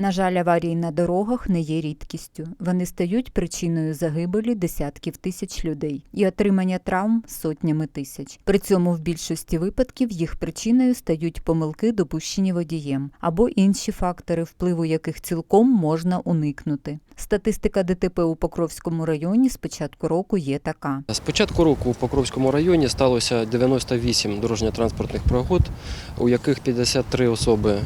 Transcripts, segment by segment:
На жаль, аварії на дорогах не є рідкістю. Вони стають причиною загибелі десятків тисяч людей і отримання травм сотнями тисяч. При цьому в більшості випадків їх причиною стають помилки, допущені водієм, або інші фактори, впливу яких цілком можна уникнути. Статистика ДТП у Покровському районі з початку року є така. З початку року у Покровському районі сталося 98 дорожньо-транспортних пригод, у яких 53 особи е,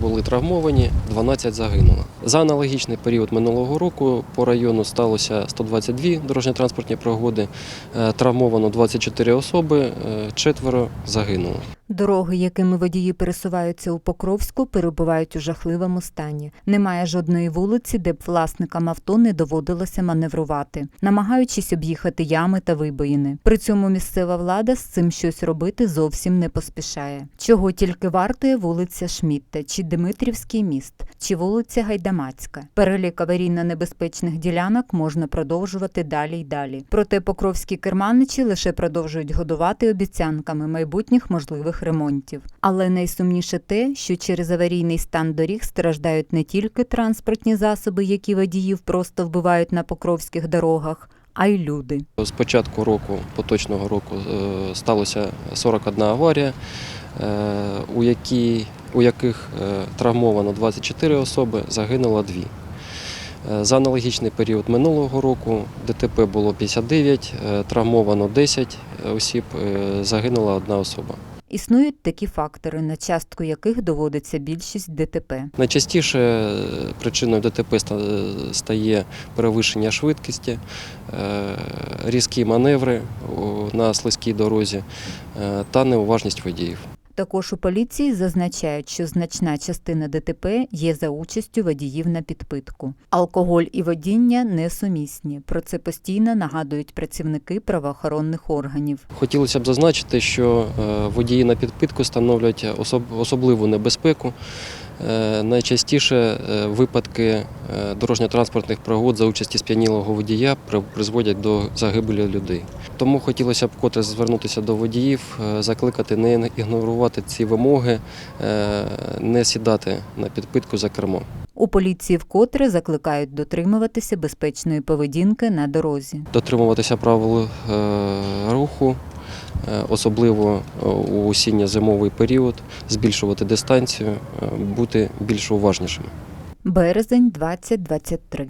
були травмовані, 12 загинуло. За аналогічний період минулого року по району сталося 122 дорожньо-транспортні пригоди, е, травмовано 24 особи, е, четверо загинуло. Дороги, якими водії пересуваються у Покровську, перебувають у жахливому стані. Немає жодної вулиці, де б власникам авто не доводилося маневрувати, намагаючись об'їхати ями та вибоїни. При цьому місцева влада з цим щось робити зовсім не поспішає. Чого тільки вартує вулиця Шмітта, чи Димитрівський міст, чи вулиця Гайдамацька. Перелік аварійно-небезпечних ділянок можна продовжувати далі й далі. Проте покровські керманичі лише продовжують годувати обіцянками майбутніх можливих ремонтів. Але найсумніше те, що через аварійний стан доріг страждають не тільки транспортні засоби, які водіїв просто вбивають на покровських дорогах, а й люди. З початку року, поточного року, е, сталося 41 аварія, е, у, якій, у яких е, травмовано 24 особи, загинуло 2. Е, За аналогічний період минулого року ДТП було 59, е, травмовано 10 осіб, загинула одна особа. Існують такі фактори, на частку яких доводиться більшість ДТП. Найчастіше причиною ДТП стає перевищення швидкості, різкі маневри на слизькій дорозі та неуважність водіїв. Також у поліції зазначають, що значна частина ДТП є за участю водіїв на підпитку. Алкоголь і водіння несумісні. Про це постійно нагадують працівники правоохоронних органів. Хотілося б зазначити, що е, водії на підпитку становлять особливу небезпеку. Е, Найчастіше е, випадки е, дорожньо-транспортних пригод за участі сп'янілого водія при- призводять до загибелі людей. Тому хотілося б вкотре звернутися до водіїв, закликати не ігнорувати ці вимоги, не сідати на підпитку за кермо. У поліції вкотре закликають дотримуватися безпечної поведінки на дорозі. дотримуватися правил руху, особливо е, у осінньо-зимовий період, збільшувати дистанцію, е, бути більш уважнішими. Березень 2023.